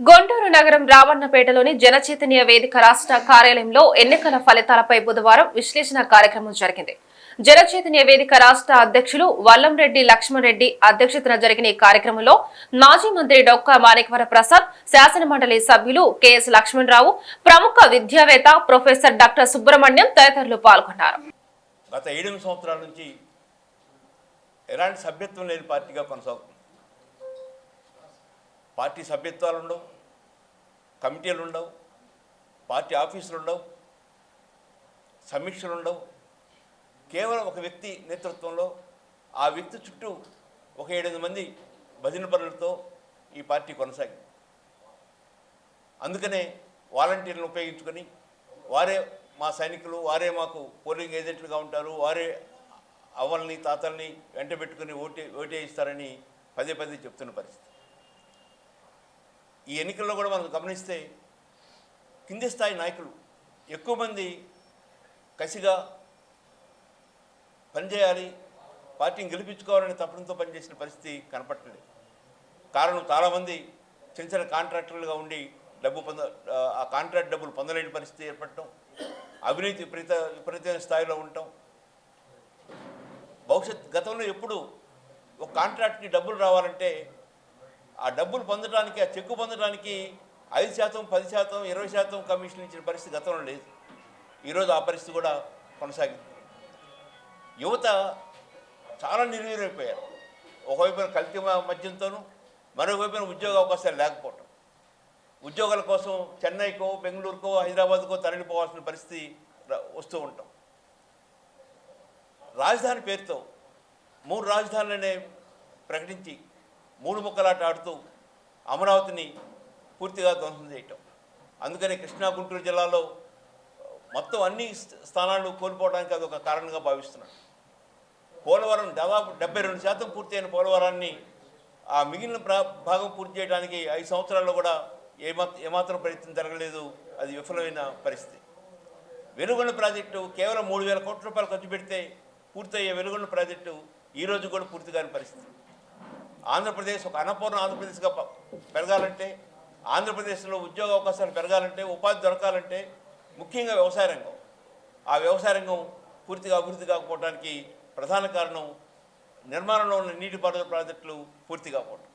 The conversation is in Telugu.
గుంటూరు నగరం రావణపేటలోని జనచైతన్య వేదిక రాష్ట్ర కార్యాలయంలో ఎన్నికల ఫలితాలపై బుధవారం విశ్లేషణ కార్యక్రమం జరిగింది. జనచైతన్య వేదిక రాష్ట్ర అధ్యక్షులు వల్లంరెడ్డి లక్ష్మణ్ రెడ్డి అధ్యక్షతన జరిగిన ఈ కార్యక్రమంలో మాజీ మంత్రి డొక్కా మాణిక్వర ప్రసాద్ శాసన మండలి సభ్యులు కెఎస్ లక్ష్మణరావు ప్రముఖ విద్యావేత్త ప్రొఫెసర్ డాక్టర్ సుబ్రహ్మణ్యం తదితరులు పాల్గొన్నారు. గత సంవత్సరాల నుంచి ఎలాంటి సభ్యత్వం లేని పార్టీగా కొనసాగుతుంది పార్టీ సభ్యత్వాలు ఉండవు కమిటీలు ఉండవు పార్టీ ఆఫీసులు ఉండవు సమీక్షలు ఉండవు. కేవలం ఒక వ్యక్తి నేతృత్వంలో ఆ వ్యక్తి చుట్టూ ఒక ఏడెనిమిది మంది భజన పనులతో ఈ పార్టీ కొనసాగింది. అందుకనే వాలంటీర్లను ఉపయోగించుకొని వారే మా సైనికులు వారే మాకు పోలింగ్ ఏజెంట్లుగా ఉంటారు వారే అవ్వల్ని తాతల్ని వెంట పెట్టుకుని ఓటే ఓటేయిస్తారని పదే పదే చెప్తున్న పరిస్థితి. ఈ ఎన్నికల్లో కూడా మనం గమనిస్తే కింది స్థాయి నాయకులు ఎక్కువ మంది కసిగా పనిచేయాలి పార్టీని గెలిపించుకోవాలని తప్పడంతో పనిచేసిన పరిస్థితి కనపట్టలేదు కారణం చాలామంది చిన్న చిన్న కాంట్రాక్టర్లుగా ఉండి డబ్బు పొంద ఆ కాంట్రాక్ట్ డబ్బులు పొందలేని పరిస్థితి ఏర్పడటం అవినీతి విపరీత విపరీతమైన స్థాయిలో ఉండటం. భవిష్యత్ గతంలో ఎప్పుడు ఒక కాంట్రాక్ట్కి డబ్బులు రావాలంటే ఆ డబ్బులు పొందడానికి ఆ చెక్కు పొందడానికి ఐదు శాతం పది శాతం ఇరవై శాతం కమిషన్ ఇచ్చిన పరిస్థితి గతంలో లేదు. ఈరోజు ఆ పరిస్థితి కూడా కొనసాగింది. యువత చాలా నిర్వీర్యమైపోయారు. ఒకవైపున కల్తీ మద్యంతోనూ మరోవైపున ఉద్యోగ అవకాశాలు లేకపోవటం. ఉద్యోగాల కోసం చెన్నైకో బెంగళూరుకో హైదరాబాద్కో తరలిపోవాల్సిన పరిస్థితి వస్తూ ఉంటాం. రాజధాని పేరుతో మూడు రాజధానులనే ప్రకటించి మూడు ముక్కలాట ఆడుతూ అమరావతిని పూర్తిగా ధ్వంసం చేయటం. అందుకని కృష్ణా గుంటూరు జిల్లాలో మొత్తం అన్ని స్థానాలు కోల్పోవడానికి అది ఒక కారణంగా భావిస్తున్నాను. పోలవరం దాదాపు డెబ్బై రెండు శాతం పూర్తయిన పోలవరాన్ని ఆ మిగిలిన ప్రా- భాగం పూర్తి చేయడానికి ఐదు సంవత్సరాల్లో కూడా ఏమాత్రం ఏమాత్రం ప్రయత్నం జరగలేదు. అది విఫలమైన పరిస్థితి. వెలుగొండ ప్రాజెక్టు కేవలం మూడు వేల కోట్ల రూపాయలు ఖర్చు పెడితే పూర్తయ్యే వెలుగొండ ప్రాజెక్టు ఈ రోజు కూడా పూర్తి కాని పరిస్థితి. ఆంధ్రప్రదేశ్ ఒక అన్నపూర్ణ ఆంధ్రప్రదేశ్గా పెరగాలంటే ఆంధ్రప్రదేశ్లో ఉద్యోగ అవకాశాలు పెరగాలంటే ఉపాధి దొరకాలంటే ముఖ్యంగా వ్యవసాయ రంగం. ఆ వ్యవసాయ రంగం పూర్తిగా అభివృద్ధి కాకపోవడానికి ప్రధాన కారణం నిర్మాణంలో ఉన్న నీటిపారుదల ప్రాజెక్టులు పూర్తి కాకపోవడం